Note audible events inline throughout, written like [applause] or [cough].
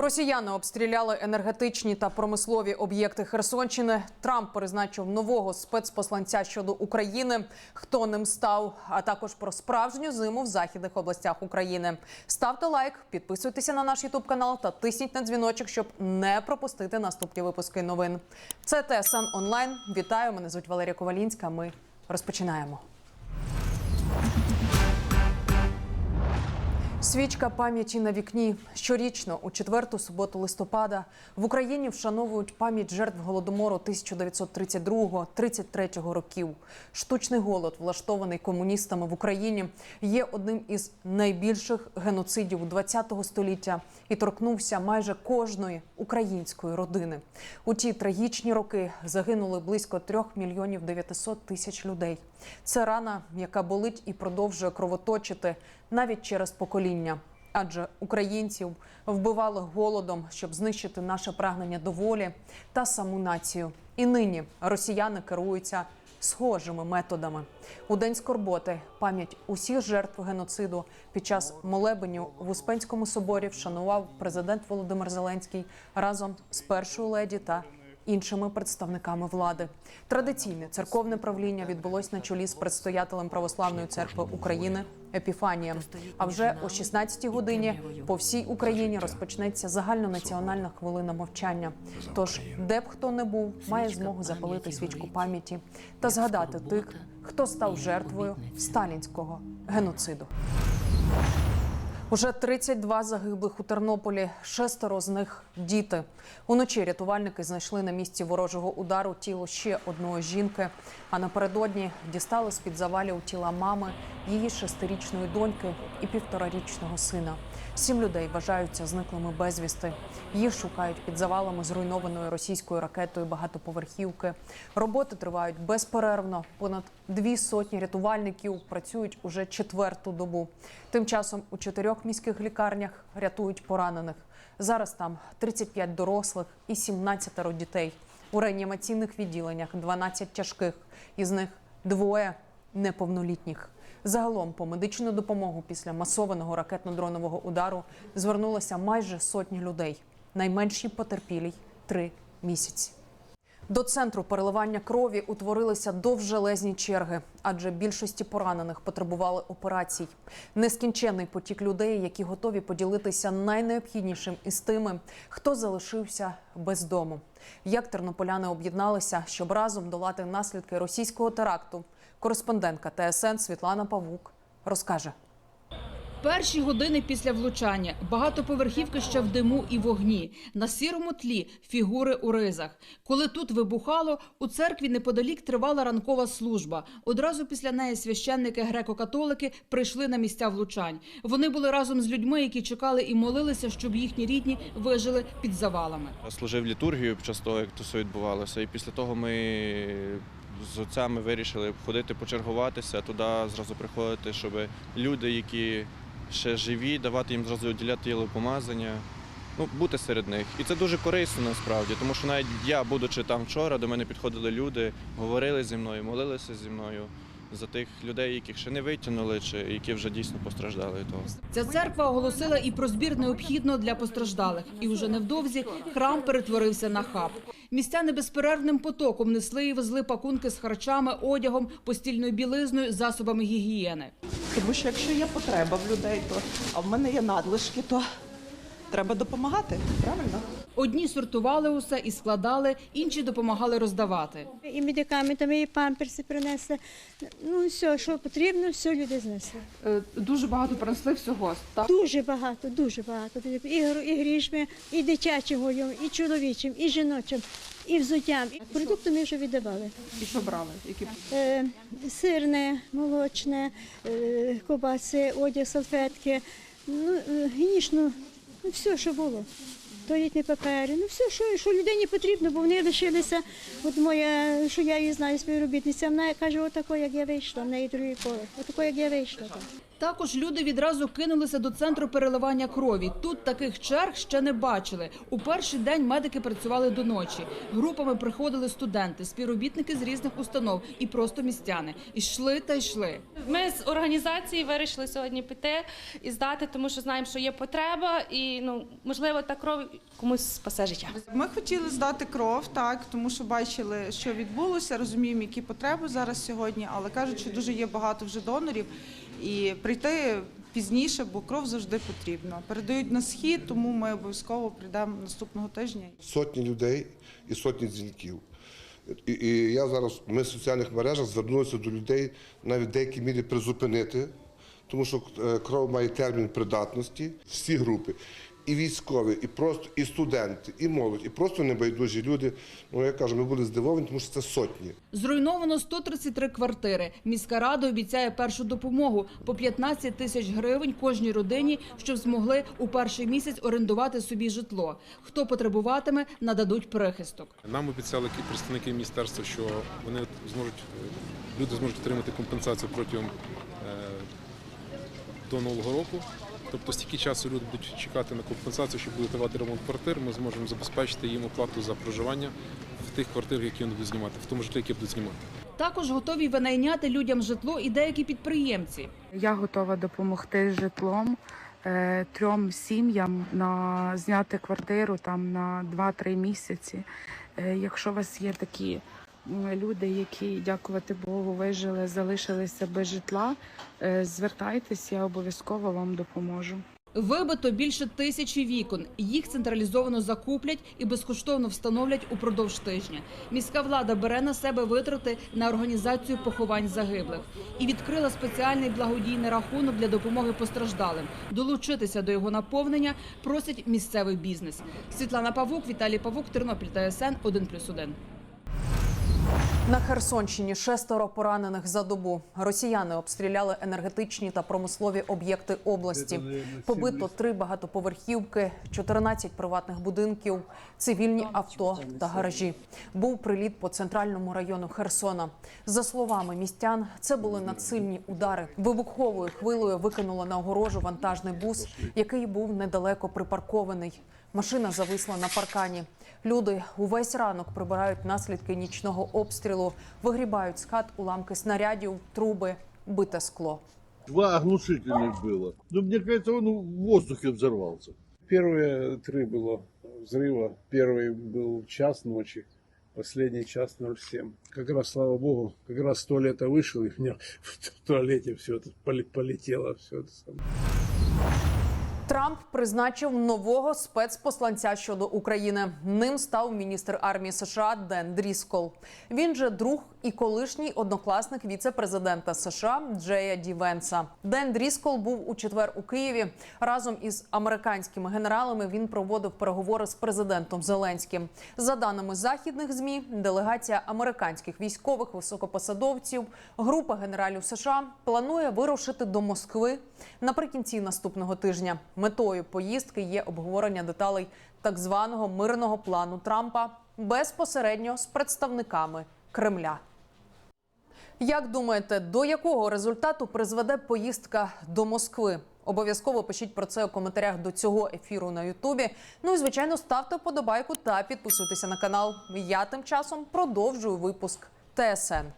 Росіяни обстріляли енергетичні та промислові об'єкти Херсонщини. Трамп призначив нового спецпосланця щодо України. Хто ним став? А також про справжню зиму в західних областях України. Ставте лайк, підписуйтеся на наш Ютуб канал та тисніть на дзвіночок, щоб не пропустити наступні випуски новин. Це ТСН онлайн. Вітаю! Мене звуть Валерія Ковалінська. Ми розпочинаємо. Свічка пам'яті на вікні. Щорічно, у четверту суботу листопада, в Україні вшановують пам'ять жертв голодомору 1932-33 років. Штучний голод, влаштований комуністами в Україні, є одним із найбільших геноцидів ХХ століття і торкнувся майже кожної української родини. У ті трагічні роки загинули близько 3 мільйонів 900 тисяч людей. Це рана, яка болить і продовжує кровоточити навіть через покоління. Адже українців вбивали голодом, щоб знищити наше прагнення до волі та саму націю. І нині росіяни керуються схожими методами. У день скорботи пам'ять усіх жертв геноциду під час молебеню в Успенському соборі вшанував президент Володимир Зеленський разом з першою леді та іншими представниками влади. Традиційне церковне правління відбулось на чолі з предстоятелем православної церкви України Епіфанієм. А вже о 16-й годині по всій Україні розпочнеться загальнонаціональна хвилина мовчання. Тож, де б хто не був, має змогу запалити свічку пам'яті та згадати тих, хто став жертвою сталінського геноциду. Уже 32 загиблих у Тернополі, шестеро з них діти. Уночі рятувальники знайшли на місці ворожого удару тіло ще одної жінки. А напередодні дістали з під завалів тіла мами, її шестирічної доньки і півторарічного сина. Сім людей вважаються зниклими безвісти. Їх шукають під завалами зруйнованої російською ракетою багатоповерхівки. Роботи тривають безперервно. Понад дві сотні рятувальників працюють уже четверту добу. Тим часом у чотирьох міських лікарнях рятують поранених. Зараз там 35 дорослих і 17 дітей. У реанімаційних відділеннях 12 тяжких, із них двоє неповнолітніх. Загалом по медичну допомогу після масованого ракетно-дронового удару звернулося майже сотні людей. Найменші потерпілій три місяці. До центру переливання крові утворилися довжелезні черги, адже більшості поранених потребували операцій. Нескінченний потік людей, які готові поділитися найнеобхіднішим із тими, хто залишився без дому. Як тернополяни об'єдналися, щоб разом долати наслідки російського теракту, кореспондентка ТСН Світлана Павук розкаже. Перші години після влучання багатоповерхівки ще в диму і вогні. На сірому тлі фігури у ризах. Коли тут вибухало, у церкві неподалік тривала ранкова служба. Одразу після неї священники греко-католики прийшли на місця влучань. Вони були разом з людьми, які чекали і молилися, щоб їхні рідні вижили під завалами. служив літургію під час того, як то все відбувалося. І після того ми з отцями вирішили ходити почергуватися, туди зразу приходити, щоб люди, які ще живі, давати їм зразу уділяти помазання, ну, бути серед них. І це дуже корисно насправді, тому що навіть я, будучи там вчора, до мене підходили люди, говорили зі мною, молилися зі мною за тих людей, яких ще не витягнули, чи які вже дійсно постраждали того. Ця церква оголосила і про збір необхідно для постраждалих. І уже невдовзі храм перетворився на хаб. Містяни безперервним потоком несли і везли пакунки з харчами, одягом, постільною білизною, засобами гігієни. Тому що якщо є потреба в людей, то а в мене є надлишки, то треба допомагати. Правильно? Одні сортували усе і складали, інші допомагали роздавати. І медикаментами, і памперси принесли. Ну, все, що потрібно, все люди знесли. Е, Дуже багато принесли всього. Так? Дуже багато, дуже багато. І, гро- і грішми, і дитячим одягом, і чоловічим, і жіночим, і взуттям. Продукти ми вже віддавали. І що брали? Які Е, сирне, молочне, е, ковбаси, одяг, салфетки, ну, гінічну, ну, все, що було. Туалітні папери, ну все, що, що людині потрібно, бо вони лишилися. От моя, що я її знаю, співробітниця, вона каже, отако, як я вийшла, в неї другий поверх, отако, як я вийшла. Так. Також люди відразу кинулися до центру переливання крові. Тут таких черг ще не бачили. У перший день медики працювали до ночі. Групами приходили студенти, співробітники з різних установ і просто містяни. Ішли та йшли. Ми з організації вирішили сьогодні піти і здати, тому що знаємо, що є потреба, і ну можливо та кров комусь спасе життя. Ми хотіли здати кров, так, тому що бачили, що відбулося, розуміємо, які потреби зараз сьогодні, але кажуть, що дуже є багато вже донорів і прийти пізніше, бо кров завжди потрібна. Передають на схід, тому ми обов'язково прийдемо наступного тижня. сотні людей і сотні дзвінків. І, і я зараз, ми в соціальних мережах звернулися до людей навіть в деякій мірі призупинити, тому що е, кров має термін придатності, всі групи. І військові, і просто і студенти, і молодь, і просто небайдужі люди. Ну я кажу, ми були здивовані, тому що це сотні. Зруйновано 133 квартири. Міська рада обіцяє першу допомогу по 15 тисяч гривень кожній родині, щоб змогли у перший місяць орендувати собі житло. Хто потребуватиме, нададуть прихисток. Нам обіцяли представники міністерства, що вони зможуть е, люди зможуть отримати компенсацію протягом е, до нового року. Тобто стільки часу люди будуть чекати на компенсацію, щоб буде тривати ремонт квартир. Ми зможемо забезпечити їм оплату за проживання в тих квартирах, які вони будуть знімати, в тому житлі, яке будуть знімати. Також готові винайняти людям житло і деякі підприємці. Я готова допомогти з житлом е, трьом сім'ям на зняти квартиру там на 2-3 місяці. Е, якщо у вас є такі люди, які, дякувати Богу, вижили, залишилися без житла, е, звертайтесь, я обов'язково вам допоможу. Вибито більше тисячі вікон. Їх централізовано закуплять і безкоштовно встановлять упродовж тижня. Міська влада бере на себе витрати на організацію поховань загиблих і відкрила спеціальний благодійний рахунок для допомоги постраждалим. Долучитися до його наповнення просить місцевий бізнес. Світлана Павук, Віталій Павук, Тернопіль та СН 1+,1. На Херсонщині шестеро поранених за добу. Росіяни обстріляли енергетичні та промислові об'єкти області. Побито три багатоповерхівки, 14 приватних будинків, цивільні авто та гаражі. Був приліт по центральному району Херсона. За словами містян, це були надсильні удари. Вибуховою хвилею викинуло на огорожу вантажний бус, який був недалеко припаркований. Машина зависла на паркані. Люди увесь ранок прибирають наслідки нічного обстрілу, вигрібають з хат уламки снарядів, труби, бите скло. Два оглушительных было. Но мне кажется, он в воздухе взорвался. Первые три было взрыва. Первый был в час ночи, последний час 07. Как раз, слава богу, как раз с туалета вышел, и у меня [laughs] в туалете все это поле- полетело. Все это самое. Трамп призначив нового спецпосланця щодо України. Ним став міністр армії США Ден Дріскол. Він же друг і колишній однокласник віце-президента США Джея Ді Венса. Ден Дріскол був у четвер у Києві. Разом із американськими генералами він проводив переговори з президентом Зеленським. За даними західних змі, делегація американських військових високопосадовців, група генералів США планує вирушити до Москви наприкінці наступного тижня. Метою поїздки є обговорення деталей так званого мирного плану Трампа безпосередньо з представниками Кремля. Як думаєте, до якого результату призведе поїздка до Москви? Обов'язково пишіть про це у коментарях до цього ефіру на Ютубі. Ну і звичайно, ставте вподобайку та підписуйтеся на канал. Я тим часом продовжую випуск ТСН.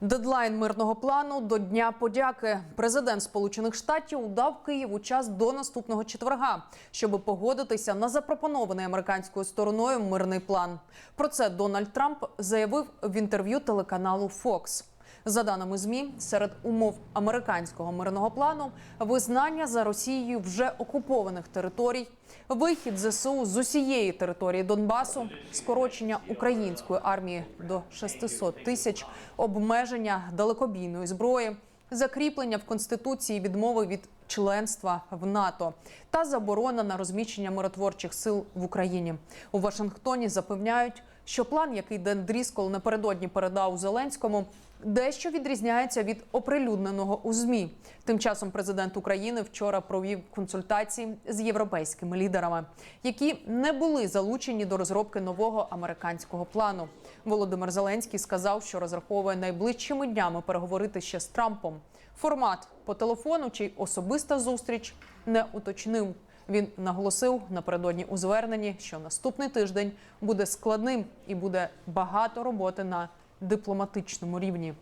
Дедлайн мирного плану до Дня подяки. Президент Сполучених Штатів удав Києву час до наступного четверга, щоб погодитися на запропонований американською стороною мирний план. Про це Дональд Трамп заявив в інтерв'ю телеканалу Fox. За даними змі, серед умов американського мирного плану визнання за Росією вже окупованих територій, вихід ЗСУ з усієї території Донбасу, скорочення української армії до 600 тисяч, обмеження далекобійної зброї, закріплення в конституції відмови від членства в НАТО та заборона на розміщення миротворчих сил в Україні. У Вашингтоні запевняють, що план, який Ден Дріскол напередодні передав Зеленському, дещо відрізняється від оприлюдненого у змі. Тим часом президент України вчора провів консультації з європейськими лідерами, які не були залучені до розробки нового американського плану. Володимир Зеленський сказав, що розраховує найближчими днями переговорити ще з Трампом. Формат по телефону чи особиста зустріч не уточнив. Він наголосив напередодні у зверненні, що наступний тиждень буде складним і буде багато роботи на дипломатичному рівні,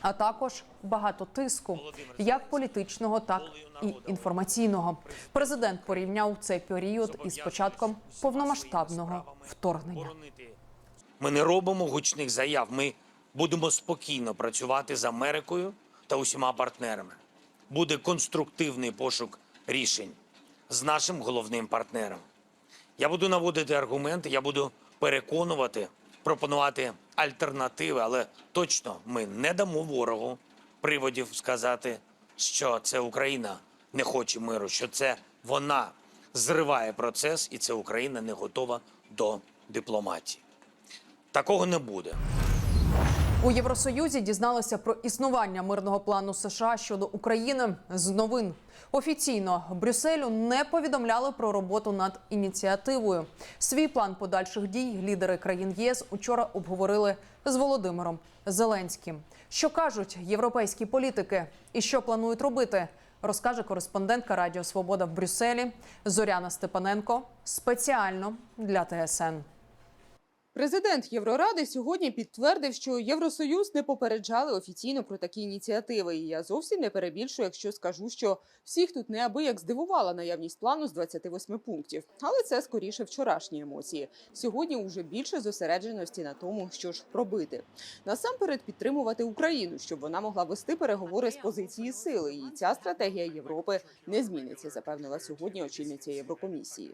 а також багато тиску, як політичного, так і інформаційного. Президент порівняв цей період із початком повномасштабного вторгнення. Ми не робимо гучних заяв. Ми будемо спокійно працювати з Америкою та усіма партнерами. Буде конструктивний пошук рішень з нашим головним партнером. Я буду наводити аргументи, я буду переконувати, пропонувати альтернативи, але точно ми не дамо ворогу приводів сказати, що це Україна не хоче миру, що це вона зриває процес, і це Україна не готова до дипломатії. Такого не буде. У Євросоюзі дізналися про існування мирного плану США щодо України з новин. Офіційно Брюсселю не повідомляли про роботу над ініціативою. Свій план подальших дій лідери країн ЄС учора обговорили з Володимиром Зеленським. Що кажуть європейські політики і що планують робити, розкаже кореспондентка Радіо Свобода в Брюсселі Зоряна Степаненко спеціально для ТСН. Президент Євроради сьогодні підтвердив, що Євросоюз не попереджали офіційно про такі ініціативи. І я зовсім не перебільшую, якщо скажу, що всіх тут неабияк здивувала наявність плану з 28 пунктів. Але це скоріше вчорашні емоції. Сьогодні уже більше зосередженості на тому, що ж робити. Насамперед підтримувати Україну, щоб вона могла вести переговори з позиції сили. І ця стратегія Європи не зміниться, запевнила сьогодні очільниця Єврокомісії.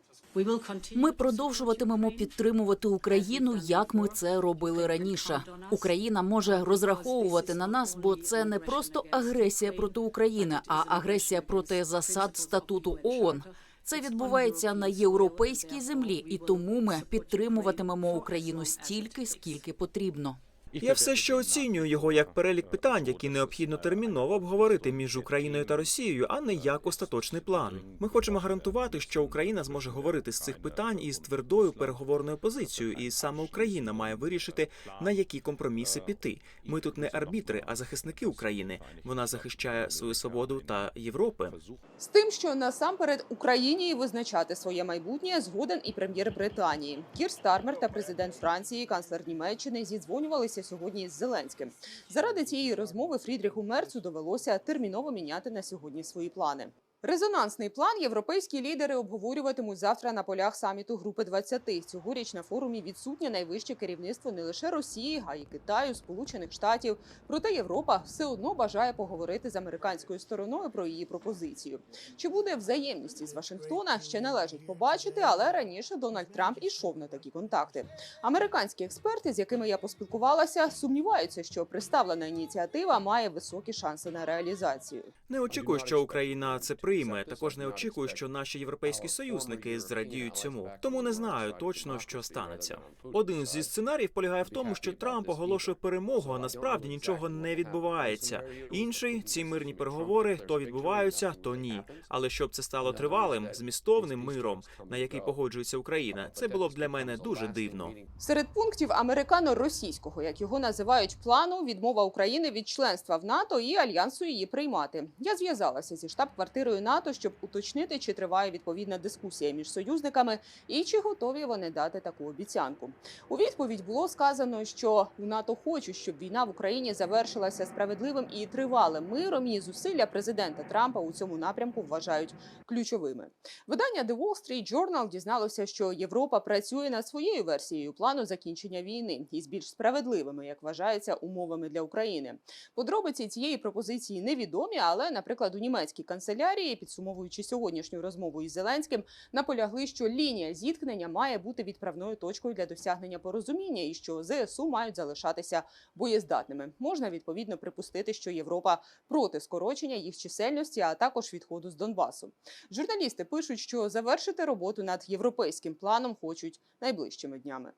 Ми продовжуватимемо підтримувати Україну, як ми це робили раніше. Україна може розраховувати на нас, бо це не просто агресія проти України, а агресія проти засад статуту ООН. Це відбувається на європейській землі, і тому ми підтримуватимемо Україну стільки, скільки потрібно. Я все ще оцінюю його як перелік питань, які необхідно терміново обговорити між Україною та Росією, а не як остаточний план. Ми хочемо гарантувати, що Україна зможе говорити з цих питань із твердою переговорною позицією, і саме Україна має вирішити на які компроміси піти. Ми тут не арбітри, а захисники України. Вона захищає свою свободу та Європи. З тим, що насамперед Україні визначати своє майбутнє згоден і прем'єр Британії. Кір Стармер та президент Франції, канцлер Німеччини зідзвонювалися сьогодні з Зеленським. Заради цієї розмови Фрідріху Мерцу довелося терміново міняти на сьогодні свої плани. Резонансний план європейські лідери обговорюватимуть завтра на полях саміту Групи 20. Цьогоріч на форумі відсутнє найвище керівництво не лише Росії, а й Китаю, Сполучених Штатів. Проте Європа все одно бажає поговорити з американською стороною про її пропозицію. Чи буде взаємність із Вашингтона, ще належить побачити, але раніше Дональд Трамп ішов на такі контакти. Американські експерти, з якими я поспілкувалася, сумніваються, що представлена ініціатива має високі шанси на реалізацію. Не очікую, що Україна це прийме. Також не очікую, що наші європейські союзники зрадіють цьому. Тому не знаю точно, що станеться. Один зі сценаріїв полягає в тому, що Трамп оголошує перемогу, а насправді нічого не відбувається. Інший ці мирні переговори то відбуваються, то ні. Але щоб це стало тривалим, змістовним миром, на який погоджується Україна, це було б для мене дуже дивно. Серед пунктів американо-російського, як його називають, плану відмова України від членства в НАТО і альянсу її приймати. Я зв'язалася зі штаб-квартирою НАТО, щоб уточнити, чи триває відповідна дискусія між союзниками і чи готові вони дати таку обіцянку. У відповідь було сказано, що в НАТО хочуть, щоб війна в Україні завершилася справедливим і тривалим миром. І зусилля президента Трампа у цьому напрямку вважають ключовими. Видання The Wall Street Journal дізналося, що Європа працює над своєю версією плану закінчення війни із більш справедливими, як вважається, умовами для України. Подробиці цієї пропозиції невідомі, але, наприклад, у німецькій канцелярії, підсумовуючи сьогоднішню розмову із Зеленським, наполягли, що лінія зіткнення має бути відправною точкою для досягнення порозуміння, і що ЗСУ мають залишатися боєздатними. Можна відповідно припустити, що Європа проти скорочення їх чисельності, а також відходу з Донбасу. Журналісти пишуть, що завершити роботу над європейським планом хочуть найближчими днями.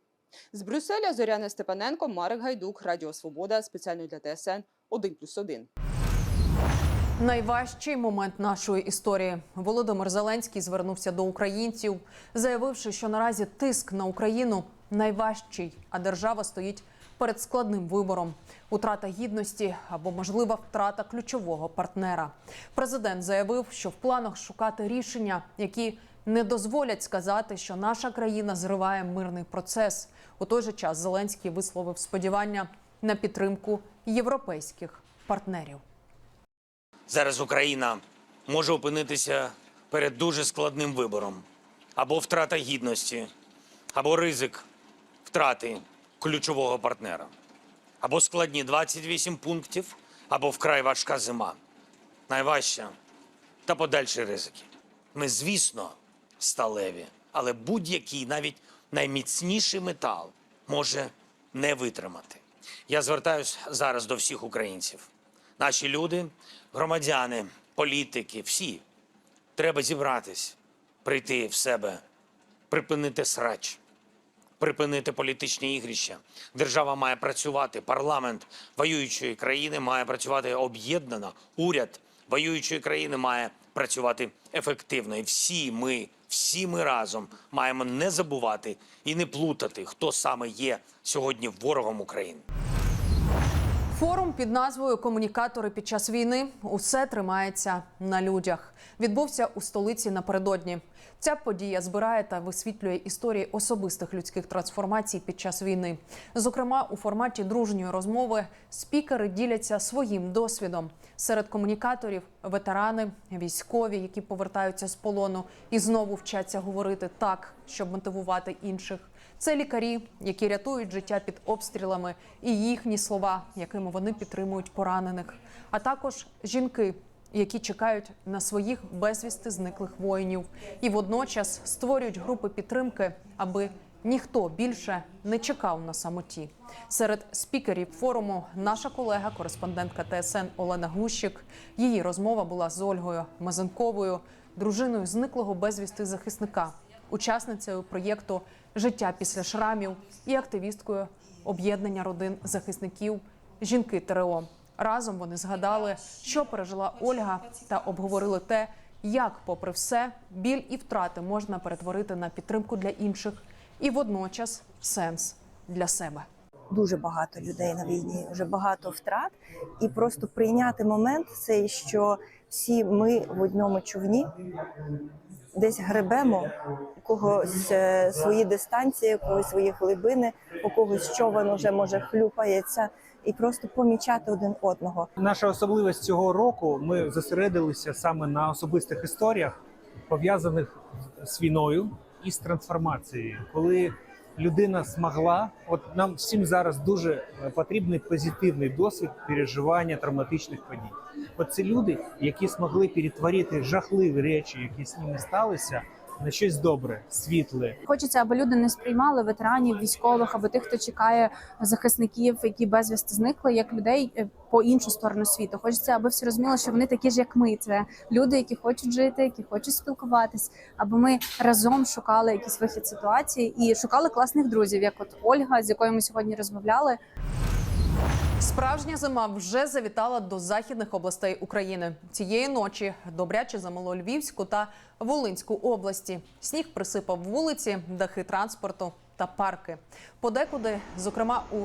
З Брюсселя Зоряна Степаненко, Марик Гайдук, Радіо Свобода, спеціально для ТСН 1+,1. Найважчий момент нашої історії. Володимир Зеленський звернувся до українців, заявивши, що наразі тиск на Україну найважчий, а держава стоїть перед складним вибором: утрата гідності або можлива втрата ключового партнера. Президент заявив, що в планах шукати рішення, які не дозволять сказати, що наша країна зриває мирний процес. У той же час Зеленський висловив сподівання на підтримку європейських партнерів. Зараз Україна може опинитися перед дуже складним вибором: або втрата гідності, або ризик втрати ключового партнера, або складні 28 пунктів, або вкрай важка зима. Найважча та подальші ризики. Ми, звісно, сталеві, але будь-який, навіть найміцніший метал може не витримати. Я звертаюся зараз до всіх українців. Наші люди, громадяни, політики, всі треба зібратись, прийти в себе, припинити срач, припинити політичні ігрища. Держава має працювати, парламент воюючої країни має працювати об'єднано, уряд воюючої країни має працювати ефективно. І всі ми, всі ми разом маємо не забувати і не плутати, хто саме є сьогодні ворогом України. Форум під назвою Комунікатори під час війни усе тримається на людях. Відбувся у столиці напередодні. Ця подія збирає та висвітлює історії особистих людських трансформацій під час війни. Зокрема, у форматі дружньої розмови спікери діляться своїм досвідом. Серед комунікаторів ветерани, військові, які повертаються з полону і знову вчаться говорити так, щоб мотивувати інших. Це лікарі, які рятують життя під обстрілами, і їхні слова, якими вони підтримують поранених, а також жінки, які чекають на своїх безвісти зниклих воїнів, і водночас створюють групи підтримки, аби ніхто більше не чекав на самоті. Серед спікерів форуму наша колега, кореспондентка ТСН Олена Гущик. Її розмова була з Ольгою Мазенковою, дружиною зниклого безвісти захисника, учасницею проєкту Життя після шрамів і активісткою об'єднання родин захисників жінки ТРО. Разом вони згадали, що пережила Ольга, та обговорили те, як, попри все, біль і втрати можна перетворити на підтримку для інших і водночас сенс для себе. дуже багато людей на війні, вже багато втрат, і просто прийняти момент цей, що всі ми в одному човні десь гребемо, у когось е, свої дистанції, у когось свої глибини, у когось човен вже може хлюпається, і просто помічати один одного. Наша особливість цього року ми зосередилися саме на особистих історіях, пов'язаних з війною і з трансформацією, коли людина змогла. От нам всім зараз дуже е, потрібний позитивний досвід переживання травматичних подій. От люди, які змогли перетворити жахливі речі, які з ними сталися, на щось добре, світле, Хочеться, аби люди не сприймали ветеранів, військових або тих, хто чекає захисників, які безвісти зникли, як людей е, по іншу сторону світу. Хочеться, аби всі розуміли, що вони такі ж, як ми. Це люди, які хочуть жити, які хочуть спілкуватись, аби ми разом шукали якийсь вихід ситуації і шукали класних друзів, як от Ольга, з якою ми сьогодні розмовляли. Справжня зима вже завітала до західних областей України. Цієї ночі добряче замило Львівську та Волинську області. Сніг присипав вулиці, дахи транспорту та парки. Подекуди, зокрема у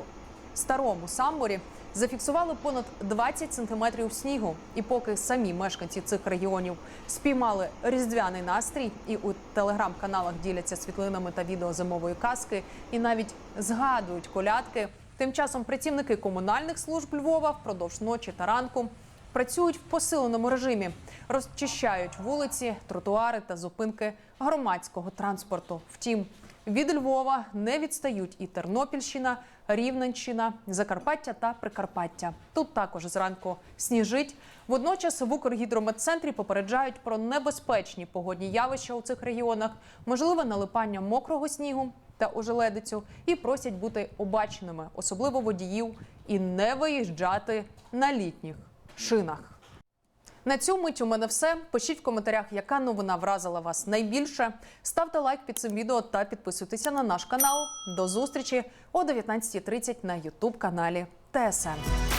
старому самборі, зафіксували понад 20 сантиметрів снігу. І поки самі мешканці цих регіонів спіймали різдвяний настрій і у телеграм-каналах діляться світлинами та відео зимової казки, і навіть згадують колядки. Тим часом працівники комунальних служб Львова впродовж ночі та ранку працюють в посиленому режимі, розчищають вулиці, тротуари та зупинки громадського транспорту. Втім, від Львова не відстають і Тернопільщина, Рівненщина, Закарпаття та Прикарпаття. Тут також зранку сніжить. Водночас в Укргідрометцентрі попереджають про небезпечні погодні явища у цих регіонах, можливе налипання мокрого снігу та ожеледицю, і просять бути обачними, особливо водіїв, і не виїжджати на літніх шинах. На цю мить у мене все. Пишіть в коментарях, яка новина вразила вас найбільше. Ставте лайк під цим відео та підписуйтеся на наш канал. До зустрічі о 19.30 на Ютуб каналі ТСН.